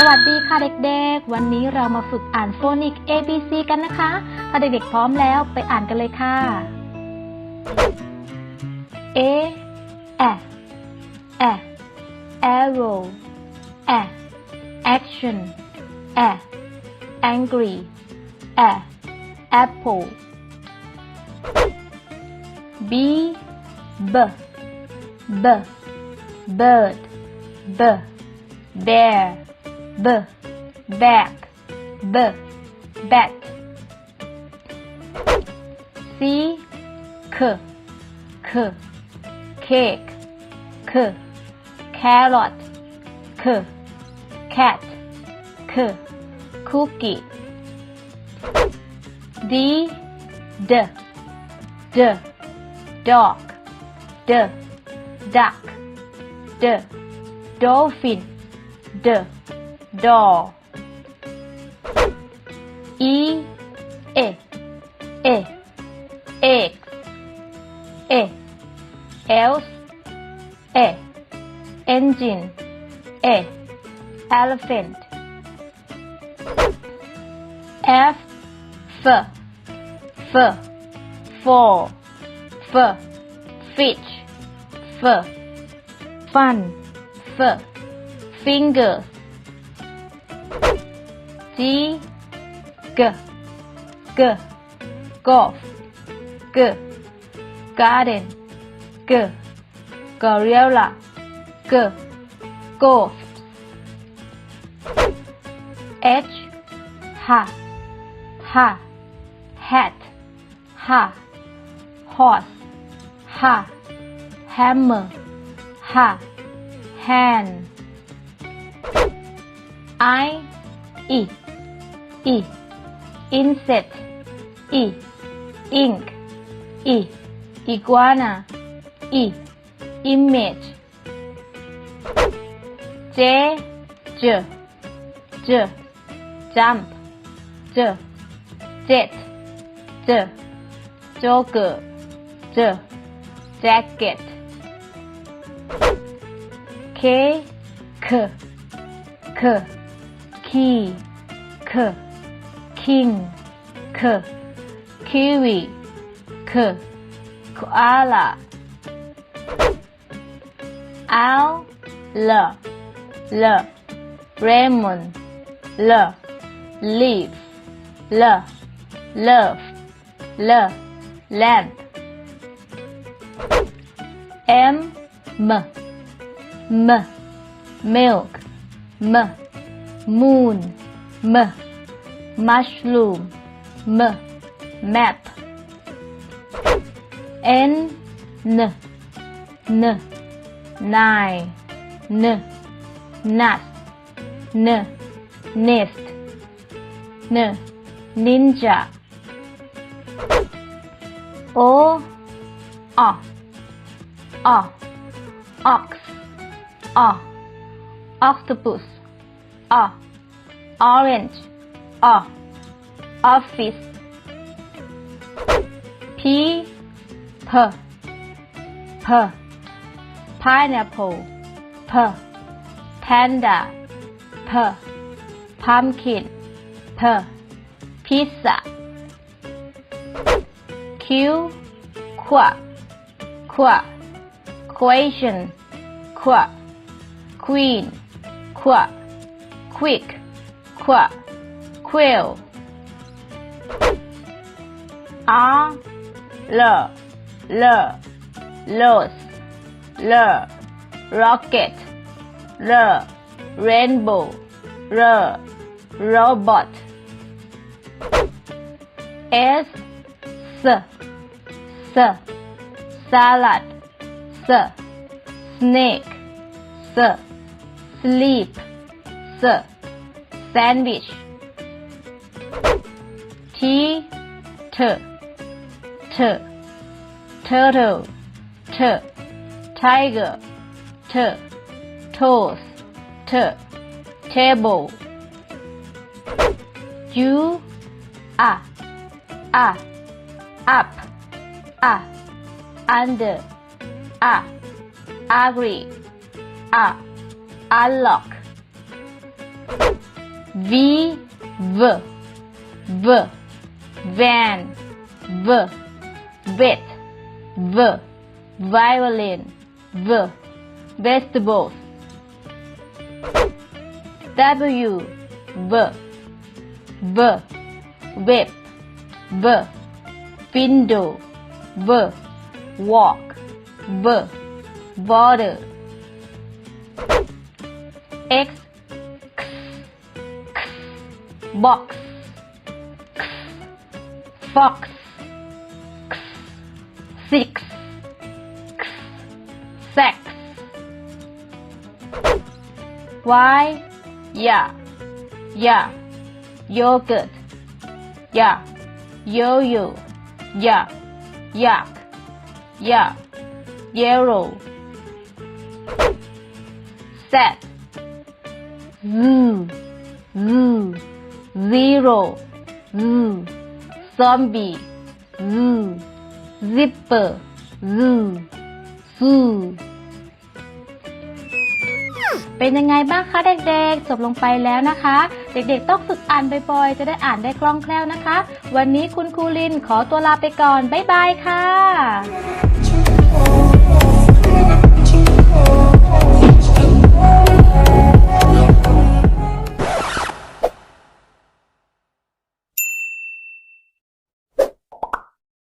สวัสดีค่ะเด็กๆ วันนี้เรามาฝึกอ่านโฟนิก ABC กันนะคะ ถ้าเด็กๆพร้อมแล้วไปอ่านกันเลยค่ะ A A A arrow A action A angry A apple B B B bird B bear B. Bag. B. Bat C. K. K. Cake. K. Carrot. K. Cat. K. Cookie. D. D. D. Dog. D. Duck. D. Dolphin. D doll E. E. E. Egg E. Else. E. Engine. E. Elephant. F. F. F. Fall F. Fish. F. Fun. F. Fingers G G G golf G garden G gorilla G golf H ha ha hat ha horse ha hammer ha hand. I E E. Insect. E. Ink. E. Iguana. E. Image. J. J. J. Jump. J. Jet. J. Jogger. J. Jacket. K. K. K. Key. K king K kiwi K koala L L L lemon L leaf L love L lamp M M M milk M moon M mushroom. M. Map. N. N. N. Nine. N. Nut. N. Nest. N. Ninja. O. O O ox. O octopus. O orange O office. P. P. P. Pineapple. P. Panda. P. Pumpkin. P. Pizza. Q. Qua. Qua. Question. Qua. Queen. Qua. Quick. Qua quill. R L L rose L rocket L rainbow R robot. S S S salad S snake S sleep S sandwich T T T turtle T tiger T toes T table. U A A up A under A agree A unlock. V V V. Van. V. Vet V. Violin. V. Vegetables. W. V. V. Whip. V. Window. V. Walk. V. Water. X. X. Box fox. X six. X sex. Y. Yeah yeah yogurt. Yeah yo-yo. Yeah yak. Yeah yellow set. Zoo zoo zero. Zoo zombie zoo zipper zoo zoo เป็นยังไงบ้างคะเด็กๆ จบลงไปแล้วนะคะ เด็กๆ ต้องฝึกอ่านบ่อยๆ จะได้อ่านได้คล่องแคล่วนะคะ วันนี้คุณครูลินขอตัวลาไปก่อน บ๊ายบายค่ะ